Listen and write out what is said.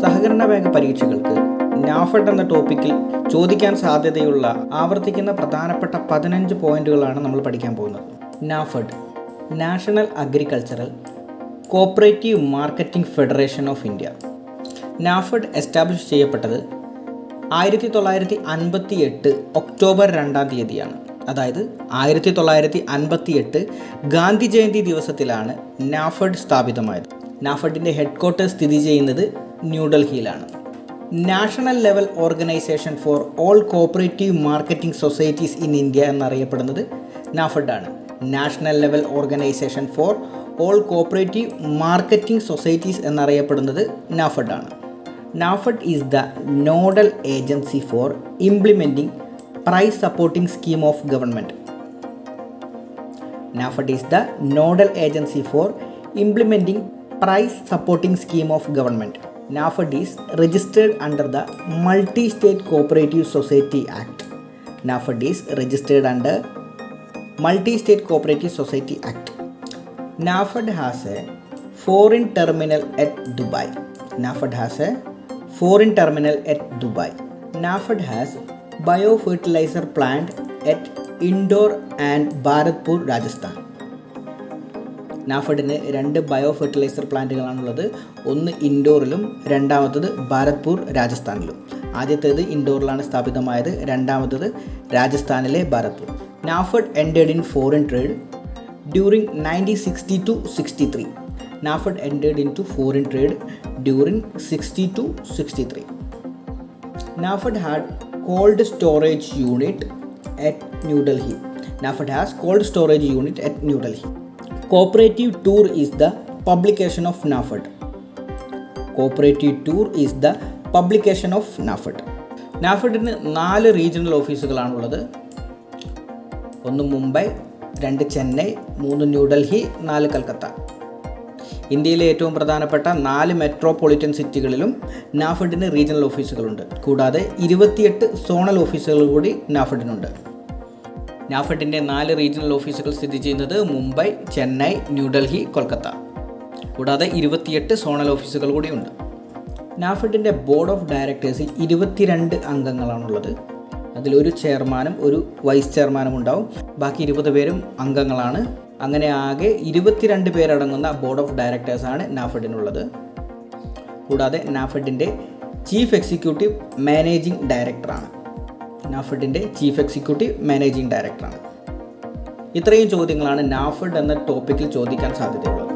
സഹകരണ ബാങ്ക് പരീക്ഷകൾക്ക് നാഫഡ് എന്ന ടോപ്പിക്കിൽ ചോദിക്കാൻ സാധ്യതയുള്ള ആവർത്തിക്കുന്ന പ്രധാനപ്പെട്ട പതിനഞ്ച് പോയിന്റുകളാണ് നമ്മൾ പഠിക്കാൻ പോകുന്നത്. NAFED national agricultural cooperative marketing federation of India. NAFED establish ചെയ്യപ്പെട്ടത് ആയിരത്തി തൊള്ളായിരത്തി അൻപത്തി എട്ട് ഒക്ടോബർ രണ്ടാം തീയതിയാണ്. അതായത് ആയിരത്തി തൊള്ളായിരത്തി അൻപത്തി എട്ട് ഗാന്ധി ജയന്തി ദിവസത്തിലാണ് നാഫഡ് സ്ഥാപിതമായത്. നാഫഡിന്റെ ഹെഡ് ക്വാർട്ടേഴ്സ് സ്ഥിതി ചെയ്യുന്നത് ന്യൂഡൽഹിയിലാണ്. National level organisation for all cooperative marketing societies in India എന്നറിയപ്പെടുന്നത് ആണ് national level organisation for all cooperative marketing societies എന്നറിയപ്പെടുന്നത് നാഫഡാണ്. NAFED is the nodal agency for implementing price supporting scheme of government NAFED is the nodal agency for implementing price supporting scheme of government NAFED is registered under the Multi-State Cooperative Society Act. NAFED is registered under Multi-State Cooperative Society Act. NAFED has a foreign terminal at Dubai. NAFED has a foreign terminal at Dubai. NAFED has biofertilizer plant at Indore and Bharatpur, Rajasthan. നാഫഡിന് രണ്ട് bio fertiliser പ്ലാന്റുകളാണുള്ളത് ഒന്ന് ഇൻഡോറിലും രണ്ടാമത്തത് ഭാരത്പൂർ രാജസ്ഥാനിലും ആദ്യത്തേത് ഇൻഡോറിലാണ് സ്ഥാപിതമായത് രണ്ടാമത്തത് രാജസ്ഥാനിലെ Bharatpur NAFED entered in foreign trade during nineteen sixty to sixty three NAFED entered into foreign trade during 60 to 63. Sixty had cold storage unit at New Delhi. New Delhi has cold storage unit at New Delhi. Cooperative tour is the publication of NAFED cooperative tour is the publication of NAFED നാഫഡിന് നാല് regional ഓഫീസുകളാണുള്ളത് ഒന്ന് മുംബൈ രണ്ട് ചെന്നൈ മൂന്ന് ന്യൂഡൽഹി നാല് കൽക്കത്ത. ഇന്ത്യയിലെ ഏറ്റവും പ്രധാനപ്പെട്ട നാല് metropolitan സിറ്റികളിലും നാഫഡിന് regional ഓഫീസുകളുണ്ട് കൂടാതെ ഇരുപത്തിയെട്ട് സോണൽ ഓഫീസുകൾ കൂടി നാഫഡിനുണ്ട് നാഫഡിന്റെ നാല് റീജിയണൽ ഓഫീസുകൾ സ്ഥിതി ചെയ്യുന്നത് മുംബൈ ചെന്നൈ ന്യൂഡൽഹി കൊൽക്കത്ത. കൂടാതെ ഇരുപത്തിയെട്ട് സോണൽ ഓഫീസുകൾ കൂടിയുണ്ട്. നാഫെഡിന്റെ ബോർഡ് ഓഫ് ഡയറക്ടേഴ്സിൽ ഇരുപത്തിരണ്ട് അംഗങ്ങളാണുള്ളത്. അതിലൊരു ചെയർമാനും ഒരു വൈസ് ചെയർമാനും ഉണ്ടാവും. ബാക്കി ഇരുപത് പേരും അംഗങ്ങളാണ്. അങ്ങനെ ആകെ ഇരുപത്തിരണ്ട് പേരടങ്ങുന്ന ബോർഡ് ഓഫ് ഡയറക്ടേഴ്സാണ് നാഫഡിനുള്ളത്. കൂടാതെ നാഫഡിന്റെ ചീഫ് എക്സിക്യൂട്ടീവ് മാനേജിംഗ് ഡയറക്ടറാണ് നാഫഡിന്റെ ചീഫ് എക്സിക്യൂട്ടീവ് മാനേജിംഗ് ഡയറക്ടറാണ്. ഇത്രയും ചോദ്യങ്ങളാണ് നാഫഡ് എന്ന ടോപ്പിക്കിൽ ചോദിക്കാൻ സാധ്യതയുള്ളത്.